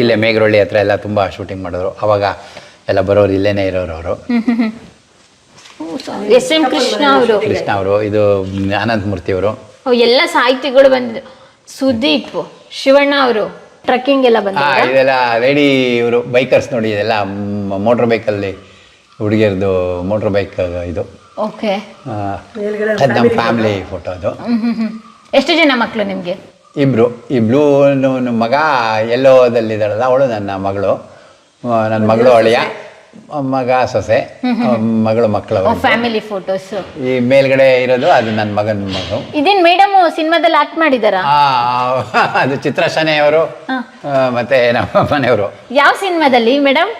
ಇಲ್ಲೇ ಮೇಘರಳ್ಳಿ ಹತ್ರ ಎಲ್ಲ ತುಂಬ ಶೂಟಿಂಗ್ ಮಾಡಿದ್ರು. ಅವಾಗ ಎಲ್ಲ ಬರೋರು ಇಲ್ಲೇನೆ ಇರೋರು ಅವರು. ಎಸ್ ಎಂ ಕೃಷ್ಣ ಅವರು. ಕೃಷ್ಣ ಅವರು ಇದು ಅನಂತ ಮೂರ್ತಿ ಅವರು. ಎಲ್ಲ ಸಾಹಿತಿಗಳು ಬಂದಿದ್ರು ಸುದೀಪ್ ಶಿವಣ್ಣ ಅವರು ಟ್ರಕ್ಕಿಂಗ್ ಎಲ್ಲ ಬಂದ ಇದೆಲ್ಲ ರೆಡಿ ಇವರು ಬೈಕರ್ಸ್ ನೋಡಿ ಇದೆಲ್ಲ ಮೋಟ್ರ್ ಬೈಕಲ್ಲಿ ಹುಡುಗಿಯರ್ದು ಮೋಟರ್ ಬೈಕ್ ಇದು. ಓಕೆ ನಮ್ಮ ಫ್ಯಾಮಿಲಿ ಫೋಟೋ ಅದು. ಎಷ್ಟು ಜನ ಮಕ್ಕಳು ನಿಮ್ಗೆ? ಇಬ್ರು ಈ ಬ್ಲೂ ಮಗ ಎಲ್ಲೋದಲ್ಲಿದ್ದಾಳಲ್ಲ ಅವಳು ನನ್ನ ಮಗಳು. ನನ್ನ ಮಗಳು ಅಳಿಯ ಮಗ ಸೊಸೆ ಮಗಳು ಮಕ್ಕಳು ಫ್ಯಾಮಿಲಿ ಫೋಟೋಸ್ ಈ ಮೇಲ್ಗಡೆ ಇರೋದು ಅದು ನನ್ನ ಮಗನ ಮಗು. ಇದೇನ್ ಮೇಡಮ್ ಸಿನಿಮಾದಲ್ಲಿ ಆಕ್ಟ್ ಮಾಡಿದಾರ ಆ, ಅದು ಚಿತ್ರ ಶನೆಯವರು ಮತ್ತೆ ನಮ್ಮ ಮನೆಯವರು. ಯಾವ ಸಿನಿಮಾದಲ್ಲಿ ಮೇಡಮ್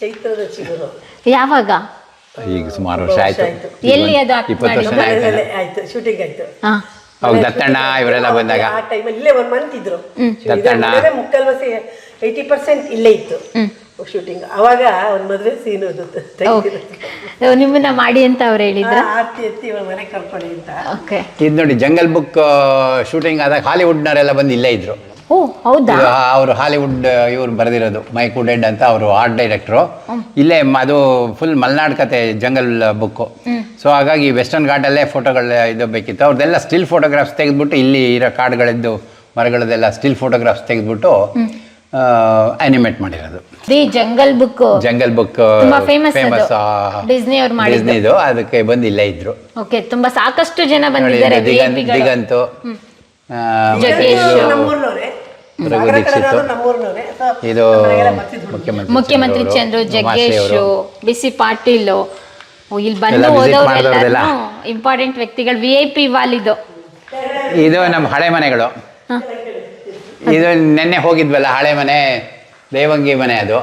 ಚೈತ್ರದ ಚಿಗುರು. ಯಾವಾಗ? ಈಗ ಸುಮಾರು ವರ್ಷ ಆಯ್ತು. ಎಲ್ಲಿ ಅದು ಇಪ್ಪತ್ತು ವರ್ಷ? ಆಯ್ತು ಶೂಟಿಂಗ್ ಆಯ್ತು. ಹಾ. ಅವಾಗ ದತ್ತಣ್ಣ ಇವರೆಲ್ಲ ಬಂದಾಗ. ಆ ಟೈಮಲ್ಲಿ ಇಲ್ಲೇ ಒನ್ ಮಂತ್ ಇದ್ರು. ದತ್ತಣ್ಣ. ಮುಕ್ಕಲ್ ಬಸ್ ಏಯ್ಟಿ ಪರ್ಸೆಂಟ್ ಇಲ್ಲೇ ಇತ್ತು. ಶೂಟಿಂಗ್ ಅವಾಗ ಒಂದು ಮದುವೆ ಸೀನ್ ಓ, ನಿಮ್ಮನ್ನ ಮಾಡಿ ಅಂತ ಅವ್ರು ಹೇಳಿದ್ರು? ಆರ್ತಿ ಎತ್ತಿ ಇವಾಗ ಮನೆ ಕರ್ಕೊಳ್ಳಿ ಅಂತ. ಓಕೆ ಇದು ನೋಡಿ ಜಂಗಲ್ ಬುಕ್ ಶೂಟಿಂಗ್ ಆದಾಗ ಹಾಲಿವುಡ್ನವರೆಲ್ಲ ಬಂದು ಇಲ್ಲೇ ಇದ್ರು. ಓ ಹೌದಾ? ಅವರು ಹಾಲಿವುಡ್ ಇವ್ರು ಬರೆದಿರೋದು ಮೈಕ್ ವುಡೆಡ್ ಅಂತ ಅವರು ಆರ್ಟ್ ಡೈರೆಕ್ಟ್ರು. ಇಲ್ಲೇ ಮ- ಅದು ಫುಲ್ ಮಲ್ನಾಡ್ ಕತೆ ಜಂಗಲ್ ಬುಕ್ಕು. ಸೊ ಹಾಗಾಗಿ ವೆಸ್ಟರ್ನ್ ಘಾಟಲ್ಲೇ ಫೋಟೋಗಳು ಇದು ಬೇಕಿತ್ತು. ಅವ್ರದ್ದೆಲ್ಲ ಸ್ಟಿಲ್ ಫೋಟೋಗ್ರಾಫ್ಸ್ ತೆಗೆದ್ಬಿಟ್ಟು ಇಲ್ಲಿ ಇರೋ ಕಾಡುಗಳದ್ದು ಮರಗಳದೆಲ್ಲ ಸ್ಟಿಲ್ ಫೋಟೋಗ್ರಾಫ್ಸ್ ತೆಗೆದ್ಬಿಟ್ಟು ಅನಿಮೇಟ್ ಮಾಡಿರೋದು. The jungle book jungle book ತುಂಬಾ famous ಫೇಮಸ್ ಅದು. Disney ಅವ್ರು ಮಾಡಿದ್ದು. ಡಿಸ್ನಿದು ಅದಕ್ಕೆ ಬಂದು ಇಲ್ಲೇ ಇದ್ರು. ಓಕೆ ತುಂಬಾ ಸಾಕಷ್ಟು ಜನ ನೋಡಿ ಬಂದಿದ್ದಾರೆ ದಿಗಂತ್ VIP ಗಳು. ದಿಗಂತು ಆ, ಮತ್ತೆ ಇದು ನಮ್ಮೂರ್ನವ್ರೆ. ರಘು ದೀಕ್ಷಿತ್. ಇದು ಮುಖ್ಯಮಂತ್ರಿ ಮುಖ್ಯಮಂತ್ರಿ ಚಂದ್ರು ಜಗ್ಗೇಶ್. ಬಿಸಿ ಪಾಟೀಲ್. ಇಲ್ಲಿ ಬಂದು. ಇಂಪಾರ್ಟೆಂಟ್ ವ್ಯಕ್ತಿಗಳು. ವಿ ಐ ಪಿ ವಾಲ್ ಇದು. ನಮ್ಮ ಹಳೆ ಮನೆಗಳು. ಇದು ನಿನ್ನೆ ಹೋಗಿದ್ವಲ್ಲ ಹಳೆ ಮನೆ ದೇವಂಗಿ ಮನೆ ಅದು.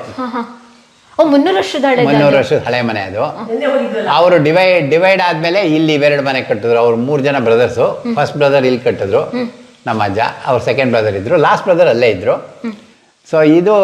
ಮುನ್ನೂರು ವರ್ಷದ ಮುನ್ನೂರು ವರ್ಷದ ಹಳೆ ಮನೆ ಅದು. ನಿನ್ನೆ ಹೋಗಿದ್ವಲ್ಲ? ಅವರು ಡಿವೈಡ್ ಡಿವೈಡ್ ಆದ್ಮೇಲೆ ಇಲ್ಲಿ ಇವೆರಡು ಮನೆ ಕಟ್ಟಿದ್ರು. ಅವ್ರು ಮೂರು ಜನ ಬ್ರದರ್ಸು ಫಸ್ಟ್ ಬ್ರದರ್ ಇಲ್ಲಿ ಕಟ್ಟಿದ್ರು. ನಮ್ಮ ಅಜ್ಜ, ಅವ್ರ ಸೆಕೆಂಡ್ ಬ್ರದರ್ ಇದ್ರು. ಲಾಸ್ಟ್ ಬ್ರದರ್ ಅಲ್ಲೇ ಇದ್ರು. ಸೊ ಇದು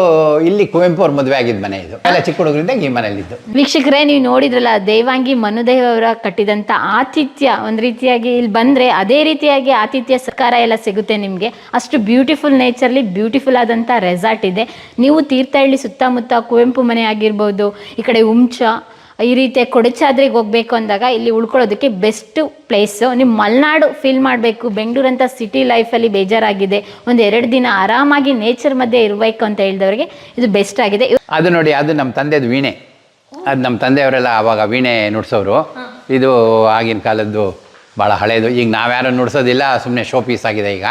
ಇಲ್ಲಿ ಕುವೆಂಪು ಅವ್ರ ಮದುವೆ ಆಗಿದ್ದ ಮನೆ ಇದು. ಎಲ್ಲ ಚಿಕ್ಕ ಹುಡುಗರಿಂದ ಈ ಮನೆಯಲ್ಲಿದ್ದು. ವೀಕ್ಷಕರೇ, ನೀವು ನೋಡಿದ್ರಲ್ಲ, ದೇವಾಂಗಿ ಮನುದೇವ್ ಅವರ ಕಟ್ಟಿದಂಥ ಆತಿಥ್ಯ, ಒಂದು ರೀತಿಯಾಗಿ ಇಲ್ಲಿ ಬಂದರೆ ಅದೇ ರೀತಿಯಾಗಿ ಆತಿಥ್ಯ ಸಹಕಾರ ಎಲ್ಲ ಸಿಗುತ್ತೆ ನಿಮಗೆ. ಅಷ್ಟು ಬ್ಯೂಟಿಫುಲ್ ನೇಚರ್ಲಿ ಬ್ಯೂಟಿಫುಲ್ ಆದಂಥ ರೆಸಾರ್ಟ್ ಇದೆ. ನೀವು ತೀರ್ಥಹಳ್ಳಿ ಸುತ್ತಮುತ್ತ ಕುವೆಂಪು ಮನೆ ಆಗಿರ್ಬೋದು, ಈ ಕಡೆ ಹುಂಚ ಈ ರೀತಿಯ ಕೊಡಚಾದ್ರಿಗೆ ಹೋಗ್ಬೇಕು ಅಂದಾಗ ಇಲ್ಲಿ ಉಳ್ಕೊಳ್ಳೋದಕ್ಕೆ ಬೆಸ್ಟ್ ಪ್ಲೇಸು ನಿಮ್ಮ ಮಲೆನಾಡು ಫೀಲ್ ಮಾಡಬೇಕು. ಬೆಂಗಳೂರಂಥ ಸಿಟಿ ಲೈಫಲ್ಲಿ ಬೇಜಾರಾಗಿದೆ. ಒಂದು ಎರಡು ದಿನ ಆರಾಮಾಗಿ ನೇಚರ್ ಮಧ್ಯೆ ಇರಬೇಕು ಅಂತ ಹೇಳಿದವರಿಗೆ ಇದು ಬೆಸ್ಟ್ ಆಗಿದೆ. ಅದು ನೋಡಿ, ಅದು ನಮ್ಮ ತಂದೆದು ವೀಣೆ. ಅದು ನಮ್ಮ ತಂದೆಯವರೆಲ್ಲ ಆವಾಗ ವೀಣೆ ನುಡ್ಸೋರು ಇದು ಆಗಿನ ಕಾಲದ್ದು ಭಾಳ ಹಳೇದು. ಈಗ ನಾವ್ಯಾರು ನುಡ್ಸೋದಿಲ್ಲ ಸುಮ್ಮನೆ ಶೋ ಪೀಸ್ ಆಗಿದೆ ಈಗ.